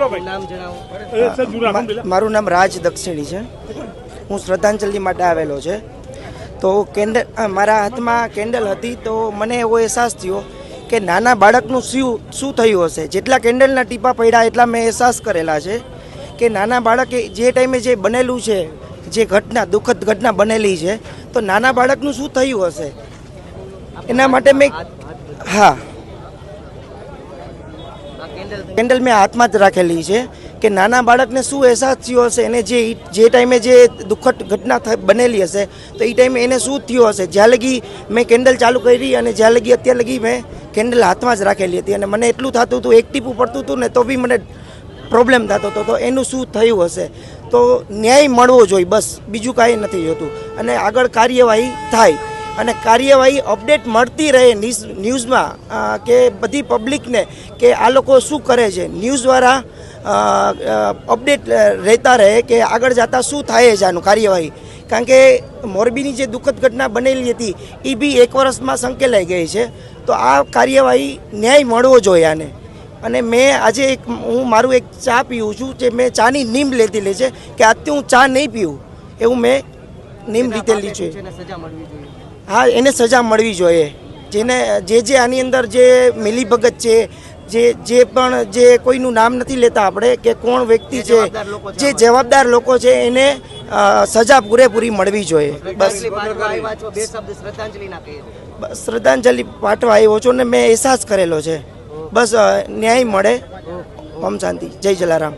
નામ જણાવો. મારું નામ રાજ દક્ષિણી છે. હું શ્રદ્ધાંજલિ માટે આવેલો છે. તો કેન્ડલ મારા હાથમાં કેન્ડલ હતી તો મને એવો અહેસાસ થયો કે નાના બાળકનું શું શું થયું હશે? જેટલા કેન્ડલના ટીપા પડ્યા એટલા મેં અહેસાસ કરેલા છે કે નાના બાળકે જે ટાઈમે જે બનેલું છે જે ઘટના દુઃખદ ઘટના બનેલી છે તો નાના બાળકનું શું થયું હશે? એના માટે મેં હા. કેન્ડલ મેં હાથમાં જ રાખેલી છે કે નાના બાળકને શું અહેસાસ થયો હશે, એને જે જે ટાઈમે જે દુઃખદ ઘટના બનેલી હશે, તો એ ટાઈમે એને શું થયું હશે? જ્યાં લગી મેં કેન્ડલ ચાલુ કરી અને જ્યાં લગી અત્યાર લગી મેં કેન્ડલ હાથમાં જ રાખેલી હતી. અને મને એટલું થતું હતું, એક ટીપું પડતું હતું ને, તો બી મને પ્રોબ્લેમ થતો હતો. તો એનું શું થયું હશે? તો ન્યાય મળવો જોઈએ, બસ. બીજું કાંઈ નથી જોતું અને આગળ કાર્યવાહી થાય. અને કાર્યવાહી અપડેટ મળતી રહે ન્યૂઝ ન્યૂઝમાં કે બધી પબ્લિકને કે આ લોકો શું કરે છે. ન્યૂઝ દ્વારા અપડેટ રહેતા રહે કે આગળ જતાં શું થાય છે આનું કાર્યવાહી. કારણ કે મોરબીની જે દુઃખદ ઘટના બનેલી હતી એ બી એક વર્ષમાં સંકેલાઈ ગઈ છે. તો આ કાર્યવાહી ન્યાય મળવો જોઈએ આને. અને મેં આજે એક હું મારું એક ચા પીવું છું જે મેં ચાની નીમ લેતી છે કે આજથી હું ચા નહીં પીવું. એવું મેં નીમ લીધેલી છે. હા એને સજા મળવી જોઈએ. જેને જે જે આની અંદર જે મિલીભગત છે જે જે પણ જે કોઈનું નામ નથી લેતા આપણે કે કોણ વ્યક્તિ છે જે જવાબદાર લોકો છે એને સજા પૂરેપૂરી મળવી જોઈએ. બસ. શ્રદ્ધાંજલિ પાઠવા આવ્યો છું ને મેં અહેસાસ કરેલો છે. બસ ન્યાય મળે. ઓમ શાંતિ. જય જલારામ.